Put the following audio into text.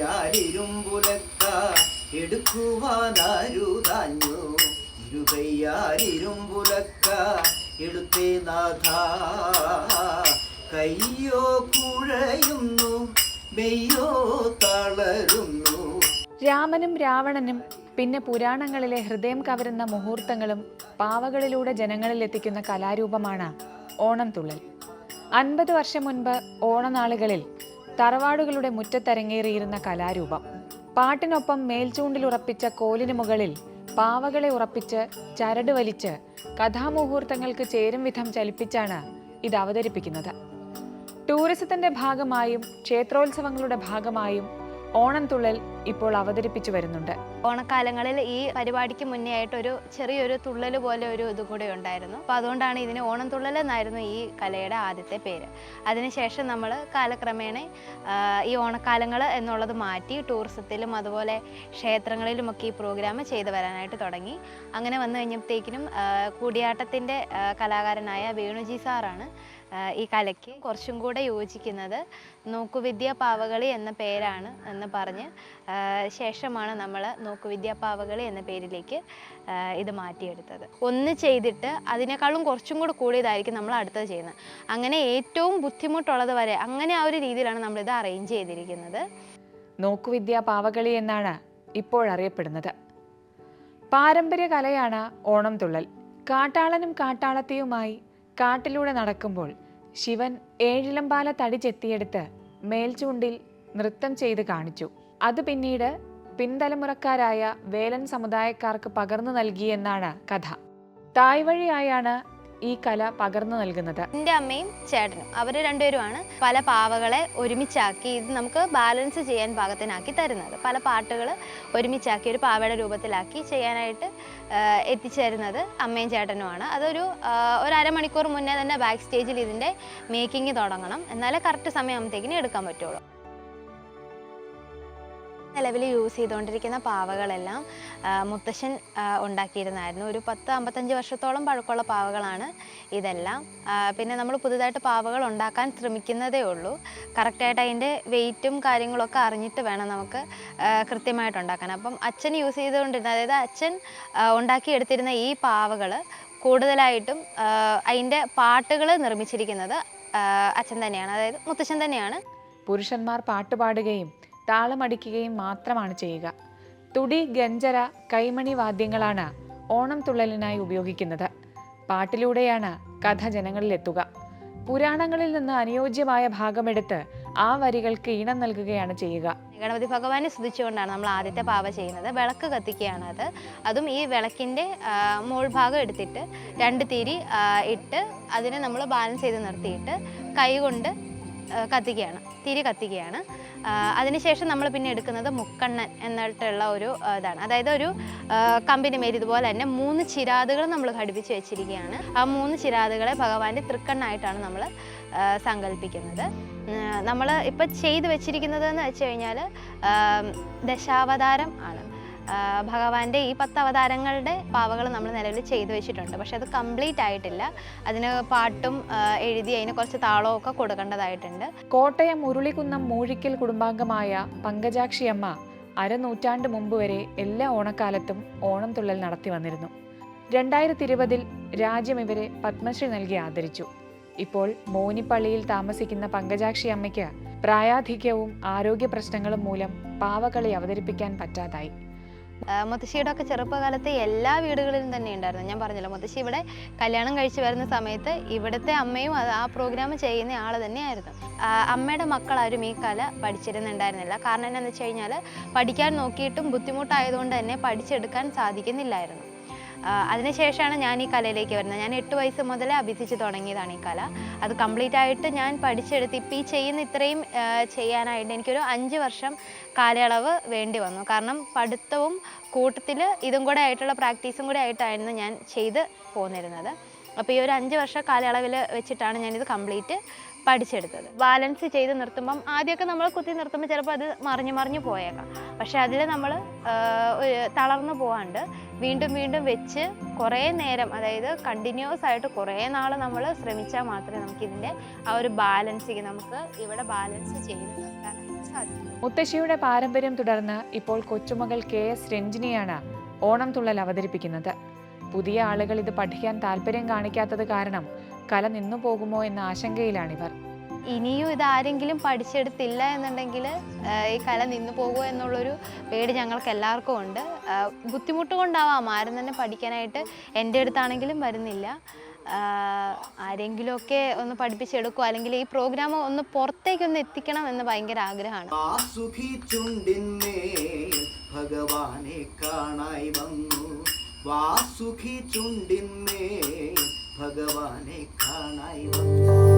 ഇരുകയ്യാലിരുമ്പുലക്ക എടുക്കുവാനാരുതാഞ്ഞു. ഇരുകയ്യാലിരുമ്പുലക്ക എടുത്തേ നാഥ. കയ്യോ കുഴയുന്നു മെയ്യോ തളരുന്നു. രാമനും രാവണനും പിന്നെ പുരാണങ്ങളിലെ ഹൃദയം കവരുന്ന മുഹൂർത്തങ്ങളും പാവകളിലൂടെ ജനങ്ങളിൽ എത്തിക്കുന്ന കലാരൂപമാണ് ഓണം തുള്ളൽ. അൻപത് വർഷം മുൻപ് ഓണനാളുകളിൽ തറവാടുകളുടെ മുറ്റത്തരങ്ങേറിയിരുന്ന കലാരൂപം. പാട്ടിനൊപ്പം മേൽചൂണ്ടിൽ ഉറപ്പിച്ച കോലിന് മുകളിൽ പാവകളെ ഉറപ്പിച്ച് ചരട് വലിച്ച് കഥാമുഹൂർത്തങ്ങൾക്ക് ചേരും വിധം ചലിപ്പിച്ചാണ് ഇത് അവതരിപ്പിക്കുന്നത്. ടൂറിസത്തിന്റെ ഭാഗമായും ക്ഷേത്രോത്സവങ്ങളുടെ ഭാഗമായും ഓണം തുള്ളൽ ഇപ്പോൾ അവതരിപ്പിച്ചു വരുന്നുണ്ട്. ഓണക്കാലങ്ങളിൽ ഈ പരിപാടിക്ക് മുന്നേ ആയിട്ട് ഒരു ചെറിയൊരു തുള്ളൽ പോലെ ഒരു ഇതും കൂടെ ഉണ്ടായിരുന്നു. അപ്പോൾ അതുകൊണ്ടാണ് ഇതിന് ഓണം തുള്ളൽ എന്നായിരുന്നു ഈ കലയുടെ ആദ്യത്തെ പേര്. അതിനുശേഷം നമ്മൾ കാലക്രമേണ ഈ ഓണക്കാലങ്ങൾ എന്നുള്ളത് മാറ്റി ടൂറിസത്തിലും അതുപോലെ ക്ഷേത്രങ്ങളിലുമൊക്കെ ഈ പ്രോഗ്രാം ചെയ്തു വരാനായിട്ട് തുടങ്ങി. അങ്ങനെ വന്നു കഴിഞ്ഞപ്പോഴത്തേക്കിനും കൂടിയാട്ടത്തിന്റെ കലാകാരനായ വേണുജി സാറാണ് ഈ കലയ്ക്ക് കുറച്ചും കൂടെ യോജിക്കുന്നത് നോക്കുവിദ്യ പാവകളി എന്ന പേരാണ് എന്ന് പറഞ്ഞ് ശേഷമാണ് നമ്മൾ നോക്കുവിദ്യ പാവകളി എന്ന പേരിലേക്ക് ഇത് മാറ്റിയെടുത്തത്. ഒന്ന് ചെയ്തിട്ട് അതിനേക്കാളും കുറച്ചും കൂടെ കൂടിയതായിരിക്കും നമ്മൾ അടുത്തത് ചെയ്യുന്നത്. അങ്ങനെ ഏറ്റവും ബുദ്ധിമുട്ടുള്ളത് വരെ അങ്ങനെ ആ ഒരു രീതിയിലാണ് നമ്മളിത് അറേഞ്ച് ചെയ്തിരിക്കുന്നത്. നോക്കുവിദ്യ പാവകളി എന്നാണ് ഇപ്പോഴറിയപ്പെടുന്നത് പാരമ്പര്യ കലയാണ് ഓണം തുള്ളൽ. കാട്ടാളനും കാട്ടാളത്തിയുമായി കാട്ടിലൂടെ നടക്കുമ്പോൾ ശിവൻ ഏഴിലമ്പാല തടി ചെത്തിയെടുത്ത് മേൽചൂണ്ടിൽ നൃത്തം ചെയ്ത് കാണിച്ചു. അത് പിന്നീട് പിൻതലമുറക്കാരായ വേലൻ സമുദായക്കാർക്ക് പകർന്നു നൽകിയെന്നാണ് കഥ. തായ് വഴിയായാണ് ഈ കല പകർന്നു നൽകുന്നത്. എന്റെ അമ്മയും ചേട്ടനും അവർ രണ്ടുപേരുമാണ് പല പാവകളെ ഒരുമിച്ചാക്കി ഇത് നമുക്ക് ബാലൻസ് ചെയ്യാൻ പാകത്തിനാക്കി തരുന്നത്. പല പാട്ടുകൾ ഒരുമിച്ചാക്കി ഒരു പാവയുടെ രൂപത്തിലാക്കി ചെയ്യാനായിട്ട് എത്തിച്ചേരുന്നത് അമ്മയും ചേട്ടനുമാണ്. അതൊരു ഒരു അരമണിക്കൂർ മുന്നേ തന്നെ ബാക്ക് സ്റ്റേജിൽ ഇതിന്റെ മേക്കിംഗ് തുടങ്ങണം. എന്നാലേ കറക്റ്റ് സമയമാകുമ്പോഴത്തേക്കിനും എടുക്കാൻ പറ്റുള്ളൂ. നിലവിൽ യൂസ് ചെയ്തുകൊണ്ടിരിക്കുന്ന പാവകളെല്ലാം മുത്തശ്ശൻ ഉണ്ടാക്കിയിരുന്നായിരുന്നു. ഒരു പത്ത് അമ്പത്തഞ്ച് വർഷത്തോളം പഴക്കമുള്ള പാവകളാണ് ഇതെല്ലാം. പിന്നെ നമ്മൾ പുതുതായിട്ട് പാവകൾ ഉണ്ടാക്കാൻ ശ്രമിക്കുന്നതേ ഉള്ളൂ. കറക്റ്റായിട്ട് അതിന്റെ വെയിറ്റും കാര്യങ്ങളൊക്കെ അറിഞ്ഞിട്ട് വേണം നമുക്ക് കൃത്യമായിട്ട് ഉണ്ടാക്കാൻ. അപ്പം അച്ഛൻ യൂസ് ചെയ്തുകൊണ്ടിരുന്ന അതായത് അച്ഛൻ ഉണ്ടാക്കിയെടുത്തിരുന്ന ഈ പാവകൾ കൂടുതലായിട്ടും അതിന്റെ പാട്ടുകൾ നിർമ്മിച്ചിരിക്കുന്നത് അച്ഛൻ തന്നെയാണ്. അതായത് മുത്തശ്ശൻ തന്നെയാണ്. പുരുഷന്മാർ പാട്ടുപാടുകയും താളമടിക്കുകയും മാത്രമാണ് ചെയ്യുക. തുടി ഗഞ്ചര കൈമണി വാദ്യങ്ങളാണ് ഓണം തുള്ളലിനായി ഉപയോഗിക്കുന്നത്. പാട്ടിലൂടെയാണ് കഥ ജനങ്ങളിലെത്തുക. പുരാണങ്ങളിൽ നിന്ന് അനുയോജ്യമായ ഭാഗമെടുത്ത് ആ വരികൾക്ക് ഈണം നൽകുകയാണ് ചെയ്യുക. ഗണപതി ഭഗവാനെ സ്തുതിച്ചുകൊണ്ടാണ് നമ്മൾ ആദ്യത്തെ പാവ ചെയ്യുന്നത്. വിളക്ക് കത്തിക്കുകയാണ് അത്. അതും ഈ വിളക്കിന്റെ മുൾഭാഗം എടുത്തിട്ട് രണ്ട് തിരി ഇട്ട് അതിനെ നമ്മൾ ബാലൻസ് ചെയ്ത് നിർത്തിയിട്ട് കൈ കൊണ്ട് ആ, കത്തിക്കുകയാണ്. തിരി കത്തിക്കുകയാണ്. അതിനുശേഷം നമ്മൾ പിന്നെ എടുക്കുന്നത് മുക്കണ്ണൻ എന്നിട്ടുള്ള ഒരു ഇതാണ്. അതായത് ഒരു കമ്പിനി മേൽ ഇതുപോലെ തന്നെ മൂന്ന് ചിരാതുകൾ നമ്മൾ ഘടിപ്പിച്ച് വെച്ചിരിക്കുകയാണ്. ആ മൂന്ന് ചിരാതുകളെ ഭഗവാന്റെ തൃക്കണ്ണായിട്ടാണ് നമ്മൾ സങ്കല്പിക്കുന്നത്. നമ്മൾ ഇപ്പം ചെയ്തു വെച്ചിരിക്കുന്നത് എന്ന് വെച്ച് കഴിഞ്ഞാൽ ദശാവതാരം ആണ്. ഭഗവാന്റെ ഈ പത്ത് അവതാരങ്ങളുടെ പാവകൾ നമ്മൾ നിലവിൽ ചെയ്തു വെച്ചിട്ടുണ്ട്. പക്ഷെ അത് കംപ്ലീറ്റ് ആയിട്ടില്ല. അതിന് പാട്ടും എഴുതി അതിന് കുറച്ച് താളവും ഒക്കെ കൊടുക്കേണ്ടതായിട്ടുണ്ട്. കോട്ടയം ഉരുളിക്കുന്നം മൂഴിക്കൽ കുടുംബാംഗമായ പങ്കജാക്ഷി അമ്മ അരനൂറ്റാണ്ട് മുമ്പ് വരെ എല്ലാ ഓണക്കാലത്തും ഓണം തുള്ളൽ നടത്തി വന്നിരുന്നു. രണ്ടായിരത്തി ഇരുപതിൽ രാജ്യം ഇവരെ പത്മശ്രീ നൽകി ആദരിച്ചു. ഇപ്പോൾ മോനിപ്പള്ളിയിൽ താമസിക്കുന്ന പങ്കജാക്ഷി അമ്മയ്ക്ക് പ്രായാധിക്യവും ആരോഗ്യ പ്രശ്നങ്ങളും മൂലം പാവകളി അവതരിപ്പിക്കാൻ പറ്റാതായി. മുത്തശ്ശിയുടെ ഒക്കെ ചെറുപ്പകാലത്ത് എല്ലാ വീടുകളിലും തന്നെ ഉണ്ടായിരുന്നു. ഞാൻ പറഞ്ഞല്ലോ മുത്തശ്ശി ഇവിടെ കല്യാണം കഴിച്ചു വരുന്ന സമയത്ത് ഇവിടുത്തെ അമ്മയും ആ പ്രോഗ്രാം ചെയ്യുന്ന ആൾ തന്നെയായിരുന്നു. അമ്മയുടെ മക്കളാരും ഈ കല പഠിച്ചിരുന്നുണ്ടായിരുന്നില്ല. കാരണം എന്താണെന്ന് വെച്ച് കഴിഞ്ഞാൽ പഠിക്കാൻ നോക്കിയിട്ടും ബുദ്ധിമുട്ടായതുകൊണ്ട് തന്നെ പഠിച്ചെടുക്കാൻ സാധിക്കുന്നില്ലായിരുന്നു. അതിനുശേഷമാണ് ഞാൻ ഈ കലയിലേക്ക് വരുന്നത്. ഞാൻ എട്ട് വയസ്സ് മുതലേ അഭ്യസിച്ച് തുടങ്ങിയതാണ് ഈ കല. അത് കംപ്ലീറ്റ് ആയിട്ട് ഞാൻ പഠിച്ചെടുത്ത് ഇപ്പം ഈ ചെയ്യുന്ന ഇത്രയും ചെയ്യാനായിട്ട് എനിക്കൊരു അഞ്ച് വർഷം കാലയളവ് വേണ്ടി വന്നു. കാരണം പഠിത്തവും കൂട്ടത്തിൽ ഇതും കൂടെ ആയിട്ടുള്ള പ്രാക്ടീസും കൂടെ ആയിട്ടായിരുന്നു ഞാൻ ചെയ്ത് പോന്നിരുന്നത്. അപ്പോൾ ഈ ഒരു അഞ്ച് വർഷ കാലയളവിൽ വെച്ചിട്ടാണ് ഞാനിത് കംപ്ലീറ്റ് പഠിച്ചെടുത്തത്. ബാലൻസ് ചെയ്ത് നിർത്തുമ്പം ആദ്യമൊക്കെ നമ്മൾ കുത്തി നിർത്തുമ്പോൾ ചിലപ്പോൾ അത് മറിഞ്ഞു മറിഞ്ഞു പോയേക്കാം. പക്ഷേ അതിൽ നമ്മൾ തളർന്നു പോകാണ്ട് വീണ്ടും വീണ്ടും വെച്ച് കുറേ നേരം അതായത് കണ്ടിന്യൂസ് ആയിട്ട് കുറേ നാൾ നമ്മൾ ശ്രമിച്ചാൽ മാത്രമേ നമുക്ക് ഇതിന്റെ ആ ഒരു ബാലൻസിങ് നമുക്ക് ഇവിടെ ബാലൻസ് ചെയ്ത് സാധിക്കും. മുത്തശ്ശിയുടെ പാരമ്പര്യം തുടർന്ന് ഇപ്പോൾ കൊച്ചുമകൾ കെ എസ് രഞ്ജിനിയാണ് ഓണം തുള്ളൽ അവതരിപ്പിക്കുന്നത്. പുതിയ ആളുകൾ ഇത് പഠിക്കാൻ താല്പര്യം കാണിക്കാത്തത് കാരണം കല നിന്നു പോകുമോ എന്ന ആശങ്കയിലാണിവർ. ഇനിയും ഇത് ആരെങ്കിലും പഠിച്ചെടുത്തില്ല എന്നുണ്ടെങ്കിൽ ഈ കല നിന്നു പോകുമോ എന്നുള്ളൊരു പേടി ഞങ്ങൾക്ക് എല്ലാവർക്കും ഉണ്ട്. ബുദ്ധിമുട്ട് കൊണ്ടാവാം ആരും തന്നെ പഠിക്കാനായിട്ട് എന്റെ അടുത്താണെങ്കിലും വരുന്നില്ല. ആരെങ്കിലുമൊക്കെ ഒന്ന് പഠിപ്പിച്ചെടുക്കുക അല്ലെങ്കിൽ ഈ പ്രോഗ്രാം ഒന്ന് പുറത്തേക്കൊന്ന് എത്തിക്കണം എന്ന് ഭയങ്കര ആഗ്രഹമാണ്. ഭഗവാനെ കാണായി വന്നു. വാസുഖി ചുണ്ടിന്മേ ഭഗവാനെ കാണായി വന്നു.